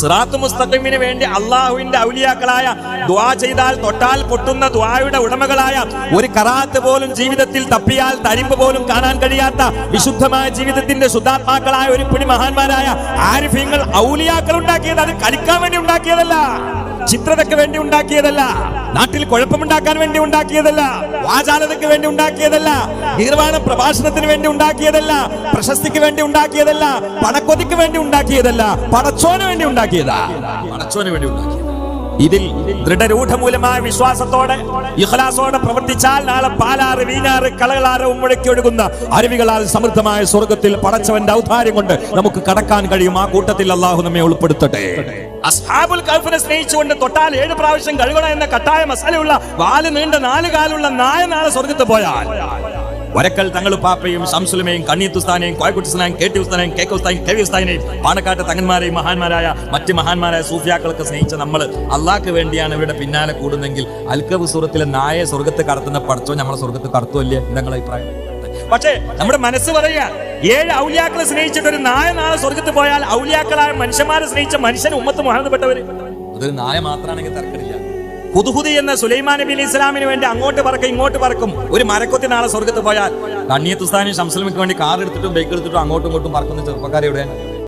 സിറാത്ത് മുസ്തഖിമിന് വേണ്ടി അള്ളാഹുവിന്റെ ഔലിയാക്കളായ ദ്വാ ചെയ്താൽ തൊട്ടാൽ പൊട്ടുന്ന ദ്വായുടെ ഉടമകളായ ഒരു കറാത്ത് പോലും ജീവിതത്തിൽ തപ്പിയാൽ തരിമ്പ് പോലും കാണാൻ കഴിയാത്ത വിശുദ്ധമായ ജീവിതത്തിന്റെ ശുദ്ധാത്മാക്കളായ ഒരു പിടി മഹാന്മാരായ ആരിഫ്യങ്ങൾ ഔലിയാക്കൾ ഉണ്ടാക്കിയത് അത് കളിക്കാൻ വേണ്ടി ഉണ്ടാക്കിയതല്ല ചിത്രതയ്ക്ക് വേണ്ടി ഉണ്ടാക്കിയതല്ല നാട്ടിൽ കുഴപ്പമുണ്ടാക്കാൻ വേണ്ടി ഉണ്ടാക്കിയതല്ല വാചാലതയ്ക്ക് വേണ്ടി ഉണ്ടാക്കിയതല്ല നിർവാണ പ്രഭാഷണത്തിന് വേണ്ടി ഉണ്ടാക്കിയതല്ല പ്രശസ്തിക്ക് വേണ്ടി ഉണ്ടാക്കിയതല്ല പണക്കൊതിക്ക് വേണ്ടി ഉണ്ടാക്കിയതല്ല പടച്ചോന് വേണ്ടി ഉണ്ടാക്കിയതാ. പടച്ചോന് വേണ്ടി ഉണ്ടാക്കിയത്. ഇതിൽ ദൃഢരൂഢമൂലമായ വിശ്വാസത്തോടെ ഇഹ്ലാസോടെ പ്രവർത്തിച്ചാൽ നാളെ പാലാറ് വീനാറ് കളകളാറ് ഉമ്മഴക്കി ഒഴുകുന്ന അരുവികളാൽ സമൃദ്ധമായ സ്വർഗത്തിൽ പടച്ചവന്റെ ഔദാര്യം കൊണ്ട് നമുക്ക് കടക്കാൻ കഴിയും. ആ കൂട്ടത്തിൽ അള്ളാഹു നമ്മെ ഉൾപ്പെടുത്തട്ടെ. അസ്ഹാബുൽ കൽഫിനെ സ്നേഹിച്ചുകൊണ്ട് തൊട്ടാൽ ഏഴ് പ്രാവശ്യം കഴുകണം എന്ന കട്ടായ മസാലയുള്ള വാൽ നീണ്ട നാല് കാലുള്ള നായ നാളെ സ്വർഗത്ത് പോയാൽ വരക്കൽ പാപ്പയും ശംസുലമയും കണ്ണീത്തുസ്ഥാനെയും കോയക്കുട്ടിസ്ഥാനെയും കെ ടി ഉസ്താനെയും കെ ഉസ്താനെയും പാണക്കാട്ട് തങ്ങന്മാരെയും മഹാന്മാരായ മറ്റ് മഹാന്മാരായ സൂഫിയാക്കളൊക്കെ സ്നേഹിച്ച നമ്മൾ അള്ളാഹ്ക്ക് വേണ്ടിയാണ് ഇവരുടെ പിന്നാലെ കൂടുന്നെങ്കിൽ അൽക്കബ് സൂറത്തിലെ നായെ സ്വർഗത്ത് കടത്തുന്ന പഠിച്ചോ നമ്മളെ സ്വർഗത്ത് കടത്തുമല്ലേ നിങ്ങളുടെ അഭിപ്രായം? പക്ഷേ നമ്മുടെ മനസ്സ് പറയുക ഏഴ് ഔലിയാക്കളെ സ്നേഹിച്ചിട്ട് ഒരു നായ നാളെ സ്വർഗത്ത് പോയാൽ ഔലിയാക്കളായ മനുഷ്യന്മാരെ സ്നേഹിച്ച മനുഷ്യൻ ഉമ്മത്ത് മഹാനപ്പെട്ടവര് അതൊരു നായ മാത്രമാണെങ്കിൽ തർക്കമില്ല. ഹുദുഹുദി എന്ന സുലൈമാൻ നബി അലി ഇസ്ലാമിന് വേണ്ടി അങ്ങോട്ട് പറക്കും ഇങ്ങോട്ട് പറക്കും. ഒരു മരക്കൊത്തി നാളെ സ്വർഗത്ത് പോയാൽ കണ്ണിയത്തുസ്ഥാനും ശംസലമിക്ക് വേണ്ടി കാർ എടുത്തിട്ടും ബൈക്ക് എടുത്തിട്ടും അങ്ങോട്ടും ഇങ്ങോട്ടും പറക്കുന്ന ചെറുപ്പക്കാരെ എവിടെ